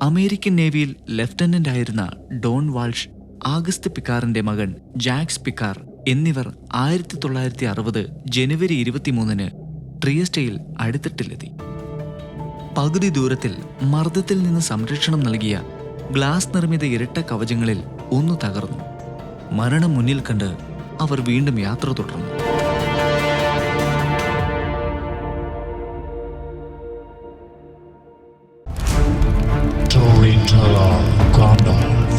American നേവിയിൽ lieutenant ആയിരുന്ന Don Walsh August പിക്കാറിന്റെ മകൻ ജാക്സ് പിക്കാർ എന്നിവർ ആയിരത്തി തൊള്ളായിരത്തി അറുപത് ജനുവരി ഇരുപത്തിമൂന്നിന് ട്രിയസ്റ്റയിൽ അടിത്തട്ടിലെത്തി പകുതി ദൂരത്തിൽ മർദ്ദത്തിൽ നിന്ന് സംരക്ഷണം നൽകിയ ഗ്ലാസ് നിർമ്മിത ഇരട്ട കവചങ്ങളിൽ ഒന്ന് തകർന്നു. മരണം മുന്നിൽ കണ്ട് അവർ വീണ്ടും യാത്ര തുടർന്നു. Storyteller Gandalf.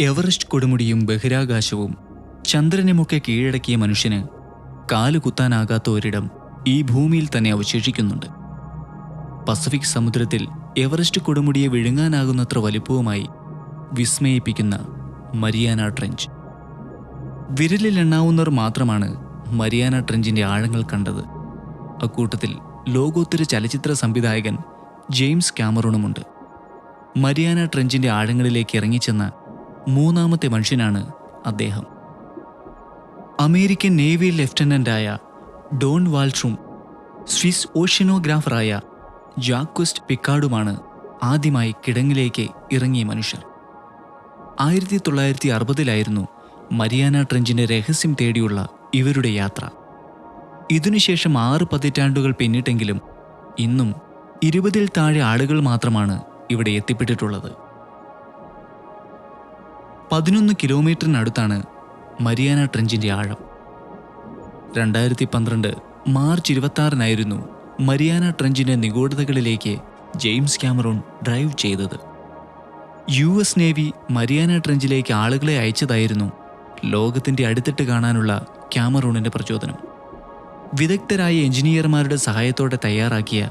എവറസ്റ്റ് കൊടുമുടിയും ബഹിരാകാശവും ചന്ദ്രനുമൊക്കെ കീഴടക്കിയ മനുഷ്യന് കാലുകുത്താനാകാത്ത ഒരിടം ഈ ഭൂമിയിൽ തന്നെ അവശേഷിക്കുന്നുണ്ട് പസഫിക് സമുദ്രത്തിൽ എവറസ്റ്റ് കൊടുമുടിയെ വിഴുങ്ങാനാകുന്നത്ര വലിപ്പവുമായി വിസ്മയിപ്പിക്കുന്ന മരിയാന ട്രെഞ്ച് വിരലിലെണ്ണാവുന്നവർ മാത്രമാണ് മരിയാന ട്രെഞ്ചിന്റെ ആഴങ്ങൾ കണ്ടത്. അക്കൂട്ടത്തിൽ ലോകോത്തര ചലച്ചിത്ര സംവിധായകൻ ജെയിംസ് ക്യാമറൂണുമുണ്ട് മരിയാന ട്രെഞ്ചിന്റെ ആഴങ്ങളിലേക്ക് ഇറങ്ങിച്ചെന്ന മൂന്നാമത്തെ മനുഷ്യനാണ് അദ്ദേഹം. അമേരിക്കൻ നേവി ലെഫ്റ്റനന്റായ ഡോൺ വാൾട്രും സ്വിസ് ഓഷ്യനോഗ്രാഫറായ ജാക്വസ്റ്റ് പിക്കാർഡുമാണ് ആദ്യമായി കിടങ്ങിലേക്ക് ഇറങ്ങിയ മനുഷ്യർ. ആയിരത്തി തൊള്ളായിരത്തി അറുപതിലായിരുന്നു മരിയാന ട്രെഞ്ചിന്റെ രഹസ്യം തേടിയുള്ള ഇവരുടെ യാത്ര. ഇതിനുശേഷം ആറ് പതിറ്റാണ്ടുകൾ പിന്നിട്ടെങ്കിലും ഇന്നും ഇരുപതിൽ താഴെ ആളുകൾ മാത്രമാണ് ഇവിടെ എത്തിപ്പെട്ടിട്ടുള്ളത്. പതിനൊന്ന് കിലോമീറ്ററിനടുത്താണ് മരിയാന ട്രെഞ്ചിന്റെ ആഴം. രണ്ടായിരത്തി പന്ത്രണ്ട് മാർച്ച് ഇരുപത്തി മരിയാന ട്രെഞ്ചിന്റെ നിഗൂഢതകളിലേക്ക് ജെയിംസ് ക്യാമറോൺ ഡ്രൈവ് ചെയ്തത്. യു എസ് നേവി മരിയാന ട്രെഞ്ചിലേക്ക് ആളുകളെ അയച്ചതായിരുന്നു ലോകത്തിന്റെ അടുത്തിട്ട് കാണാനുള്ള ക്യാമറൂണിന്റെ പ്രചോദനം. വിദഗ്ധരായ എഞ്ചിനീയർമാരുടെ സഹായത്തോടെ തയ്യാറാക്കിയ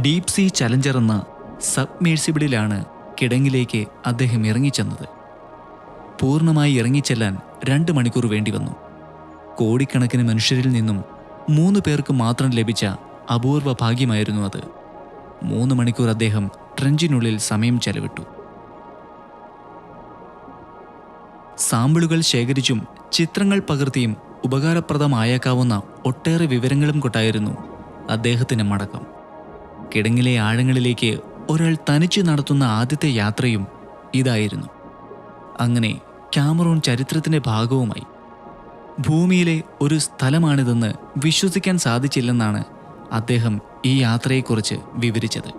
ഡീപ് സീ ചലഞ്ചർ എന്ന സബ്മേഴ്സിബിളിലാണ് കിടങ്ങിലേക്ക് അദ്ദേഹം ഇറങ്ങിച്ചെന്നത്. പൂർണമായി ഇറങ്ങിച്ചെല്ലാൻ രണ്ട് മണിക്കൂർ വേണ്ടി വന്നു കോടിക്കണക്കിന് മനുഷ്യരിൽ നിന്നും മൂന്ന് പേർക്ക് മാത്രം ലഭിച്ച അപൂർവ ഭാഗ്യമായിരുന്നു അത്. മൂന്ന് മണിക്കൂർ അദ്ദേഹം ട്രെഞ്ചിനുള്ളിൽ സമയം ചെലവിട്ടു. സാമ്പിളുകൾ ശേഖരിച്ചും ചിത്രങ്ങൾ പകർത്തിയും ഉപകാരപ്രദമായേക്കാവുന്ന ഒട്ടേറെ വിവരങ്ങളും കൊട്ടായിരുന്നു അദ്ദേഹത്തിന്റെ മടക്കം. കിടങ്ങിലെ ആഴങ്ങളിലേക്ക് ഒരാൾ തനിച്ച് നടത്തുന്ന ആദ്യത്തെ യാത്രയും ഇതായിരുന്നു. അങ്ങനെ ക്യാമറോൺ ചരിത്രത്തിന്റെ ഭാഗവുമായി. ഭൂമിയിലെ ഒരു സ്ഥലമാണിതെന്ന് വിശ്വസിക്കാൻ സാധിച്ചില്ലെന്നാണ് അദ്ദേഹം ഈ യാത്രയെക്കുറിച്ച് വിവരിച്ചത്.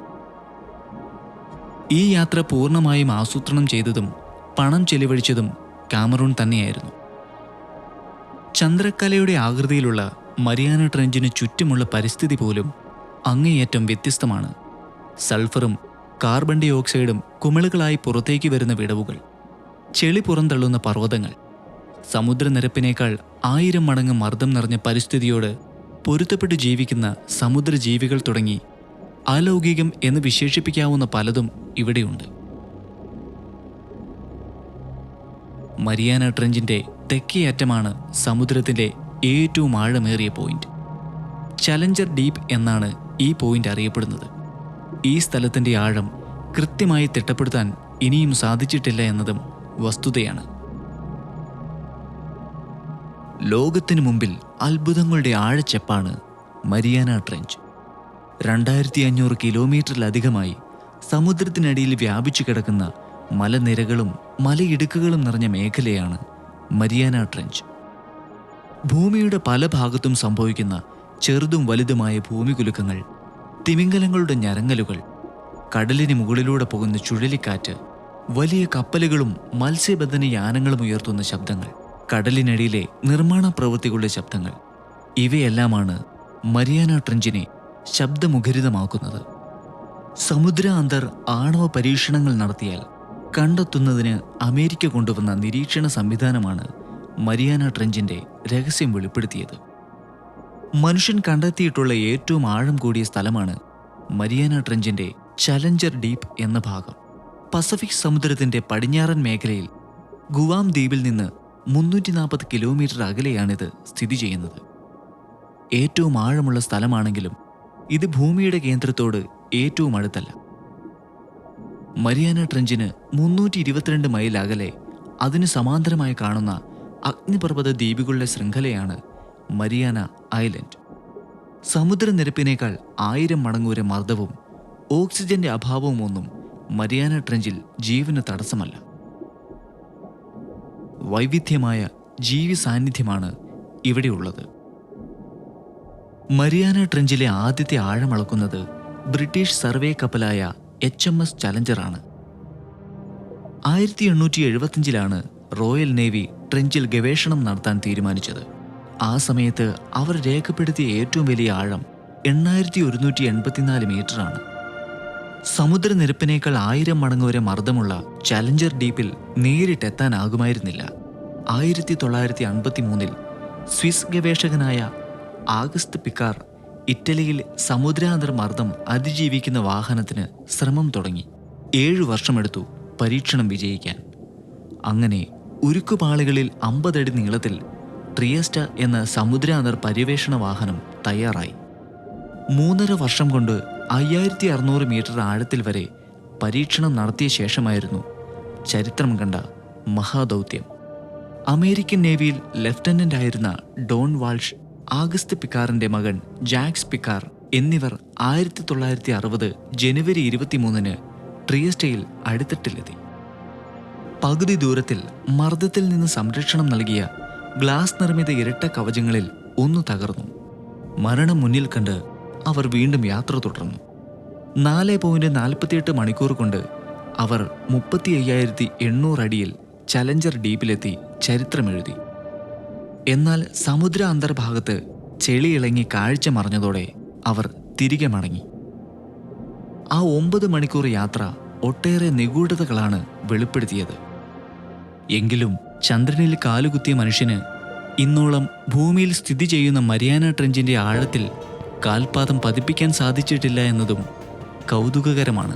ഈ യാത്ര പൂർണമായും ആസൂത്രണം ചെയ്തതും പണം ചെലവഴിച്ചതും കാമറൂൺ തന്നെയായിരുന്നു. ചന്ദ്രക്കലയുടെ ആകൃതിയിലുള്ള മരിയാന ട്രെഞ്ചിന് ചുറ്റുമുള്ള പരിസ്ഥിതി പോലും അങ്ങേയറ്റം വ്യത്യസ്തമാണ്. സൾഫറും കാർബൺ ഡൈ ഓക്സൈഡും കുമിളുകളായി പുറത്തേക്ക് വരുന്ന വിടവുകൾ ചെളി പുറന്തള്ളുന്ന പർവതങ്ങൾ സമുദ്രനിരപ്പിനേക്കാൾ ആയിരം മടങ്ങ് മർദ്ദം നിറഞ്ഞ പരിസ്ഥിതിയോട് പൊരുത്തപ്പെട്ട് ജീവിക്കുന്ന സമുദ്രജീവികൾ തുടങ്ങി അലൗകികം എന്ന് വിശേഷിപ്പിക്കാവുന്ന പലതും ഇവിടെയുണ്ട്. മരിയാന ട്രെഞ്ചിന്റെ തെക്കേ അറ്റമാണ് സമുദ്രത്തിന്റെ ഏറ്റവും ആഴമേറിയ പോയിന്റ്. ചലഞ്ചർ ഡീപ്പ് എന്നാണ് ഈ പോയിന്റ് അറിയപ്പെടുന്നത്. ഈ സ്ഥലത്തിന്റെ ആഴം കൃത്യമായി തിട്ടപ്പെടുത്താൻ ഇനിയും സാധിച്ചിട്ടില്ല എന്നതും വസ്തുതയാണ്. ലോകത്തിനു മുമ്പിൽ അത്ഭുതങ്ങളുടെ ആഴച്ചെപ്പാണ് മരിയാന ട്രെഞ്ച്. രണ്ടായിരത്തി അഞ്ഞൂറ് കിലോമീറ്ററിലധികമായി സമുദ്രത്തിനടിയിൽ വ്യാപിച്ചു കിടക്കുന്ന മലനിരകളും മലയിടുക്കുകളും നിറഞ്ഞ മേഖലയാണ് മരിയാന ട്രെഞ്ച്. ഭൂമിയുടെ പല ഭാഗത്തും സംഭവിക്കുന്ന ചെറുതും വലുതുമായ ഭൂമികുലുക്കങ്ങൾ തിമിംഗലങ്ങളുടെ ഞരങ്ങലുകൾ കടലിന് മുകളിലൂടെ പോകുന്ന ചുഴലിക്കാറ്റ് വലിയ കപ്പലുകളും മത്സ്യബന്ധന യാനങ്ങളും ഉയർത്തുന്ന ശബ്ദങ്ങൾ കടലിനടിയിലെ നിർമ്മാണ പ്രവൃത്തികളുടെ ശബ്ദങ്ങൾ. ഇവയെല്ലാമാണ് മരിയാന ട്രഞ്ചിനെ ശബ്ദമുഖരിതമാക്കുന്നത്. സമുദ്ര അന്തർ ആണവ പരീക്ഷണങ്ങൾ നടത്തിയാൽ കണ്ടെത്തുന്നതിന് അമേരിക്ക കൊണ്ടുവന്ന നിരീക്ഷണ സംവിധാനമാണ് മരിയാന ട്രെഞ്ചിന്റെ രഹസ്യം വെളിപ്പെടുത്തിയത്. മനുഷ്യൻ കണ്ടെത്തിയിട്ടുള്ള ഏറ്റവും ആഴം കൂടിയ സ്ഥലമാണ് മരിയാന ട്രെഞ്ചിന്റെ ചലഞ്ചർ ഡീപ്പ് എന്ന ഭാഗം. പസഫിക് സമുദ്രത്തിന്റെ പടിഞ്ഞാറൻ മേഖലയിൽ ഗുവാം ദ്വീപിൽ നിന്ന് മുന്നൂറ്റി നാൽപ്പത് കിലോമീറ്റർ അകലെയാണിത് സ്ഥിതി ചെയ്യുന്നത്. ഏറ്റവും ആഴമുള്ള സ്ഥലമാണെങ്കിലും ഇത് ഭൂമിയുടെ കേന്ദ്രത്തോട് ഏറ്റവും അടുത്തല്ല. മരിയാന ട്രെഞ്ചിന് മുന്നൂറ്റി ഇരുപത്തിരണ്ട് മൈൽ അകലെ അതിന് സമാന്തരമായി കാണുന്ന അഗ്നിപർവത ദ്വീപുകളുടെ ശൃംഖലയാണ് മരിയാന ഐലൻഡ്. സമുദ്രനിരപ്പിനേക്കാൾ ആയിരം മടങ്ങ് വരെ മർദ്ദവും ഓക്സിജന്റെ അഭാവവും ഒന്നും മരിയാന ട്രെഞ്ചിൽ ജീവന് തടസ്സമല്ല. വൈവിധ്യമായ ജീവി സാന്നിധ്യമാണ് ഇവിടെയുള്ളത്. മരിയാന ട്രെഞ്ചിലെ ആദ്യത്തെ ആഴമളക്കുന്നത് ബ്രിട്ടീഷ് സർവേ കപ്പലായ എച്ച് എം എസ് ചലഞ്ചറാണ് ആയിരത്തി എണ്ണൂറ്റി എഴുപത്തിയഞ്ചിലാണ് റോയൽ നേവി ട്രെഞ്ചിൽ ഗവേഷണം നടത്താൻ തീരുമാനിച്ചത്. ആ സമയത്ത് അവർ രേഖപ്പെടുത്തിയ ഏറ്റവും വലിയ ആഴം എണ്ണായിരത്തി ഒരുന്നൂറ്റി എൺപത്തിനാല് മീറ്ററാണ് സമുദ്രനിരപ്പിനേക്കാൾ ആയിരം മടങ്ങ് വരെ മർദ്ദമുള്ള ചലഞ്ചർ ഡീപ്പിൽ നേരിട്ടെത്താനാകുമായിരുന്നില്ല. ആയിരത്തി തൊള്ളായിരത്തി അൻപത്തി മൂന്നിൽ സ്വിസ് ഗവേഷകനായ ആഗസ്റ്റ് പിക്കാർ ഇറ്റലിയിൽ സമുദ്രാന്തർ മർദ്ദം അതിജീവിക്കുന്ന വാഹനത്തിന് ശ്രമം തുടങ്ങി. ഏഴു വർഷമെടുത്തു പരീക്ഷണം വിജയിക്കാൻ. അങ്ങനെ ഉരുക്കുപാളികളിൽ അമ്പതടി നീളത്തിൽ ട്രിയസ്റ്റ എന്ന സമുദ്രാന്തർ പര്യവേഷണ വാഹനം തയ്യാറായി. മൂന്നര വർഷം കൊണ്ട് അയ്യായിരത്തി അറുന്നൂറ് മീറ്റർ ആഴത്തിൽ വരെ പരീക്ഷണം നടത്തിയ ശേഷമായിരുന്നു ചരിത്രം കണ്ട മഹാദൗത്യം. അമേരിക്കൻ നേവിയിൽ ലഫ്റ്റനന്റ് ആയിരുന്ന ഡോൺ വാൾഷ് ആഗസ്റ്റ് പിക്കാറിന്റെ മകൻ ജാക്സ് പിക്കാർ എന്നിവർ ആയിരത്തി തൊള്ളായിരത്തി അറുപത് ജനുവരി ഇരുപത്തിമൂന്നിന് ട്രിയസ്റ്റയിൽ അടിത്തട്ടിലെത്തി. പകുതി ദൂരത്തിൽ മർദ്ദത്തിൽ നിന്ന് സംരക്ഷണം നൽകിയ ഗ്ലാസ് നിർമ്മിത ഇരട്ട കവചങ്ങളിൽ ഒന്ന് തകർന്നു. മരണം മുന്നിൽ കണ്ട് അവർ വീണ്ടും യാത്ര തുടർന്നു. നാല് പോയിന്റ് നാൽപ്പത്തിയെട്ട് മണിക്കൂർ കൊണ്ട് അവർ മുപ്പത്തി അയ്യായിരത്തി എണ്ണൂറ് അടിയിൽ ചലഞ്ചർ ഡീപ്പിലെത്തി ചരിത്രമെഴുതി. എന്നാൽ സമുദ്ര അന്തർഭാഗത്ത് ചെളി ഇളങ്ങി കാഴ്ച മറഞ്ഞതോടെ അവർ തിരികെ മടങ്ങി. ആ ഒമ്പത് മണിക്കൂർ യാത്ര ഒട്ടേറെ നിഗൂഢതകളാണ് വെളിപ്പെടുത്തിയത്. എങ്കിലും ചന്ദ്രനിൽ കാലുകുത്തിയ മനുഷ്യന് ഇന്നോളം ഭൂമിയിൽ സ്ഥിതി ചെയ്യുന്ന മരിയാന ട്രെഞ്ചിന്റെ ആഴത്തിൽ കാൽപാദം പതിപ്പിക്കാൻ സാധിച്ചിട്ടില്ല എന്നതും കൗതുകകരമാണ്.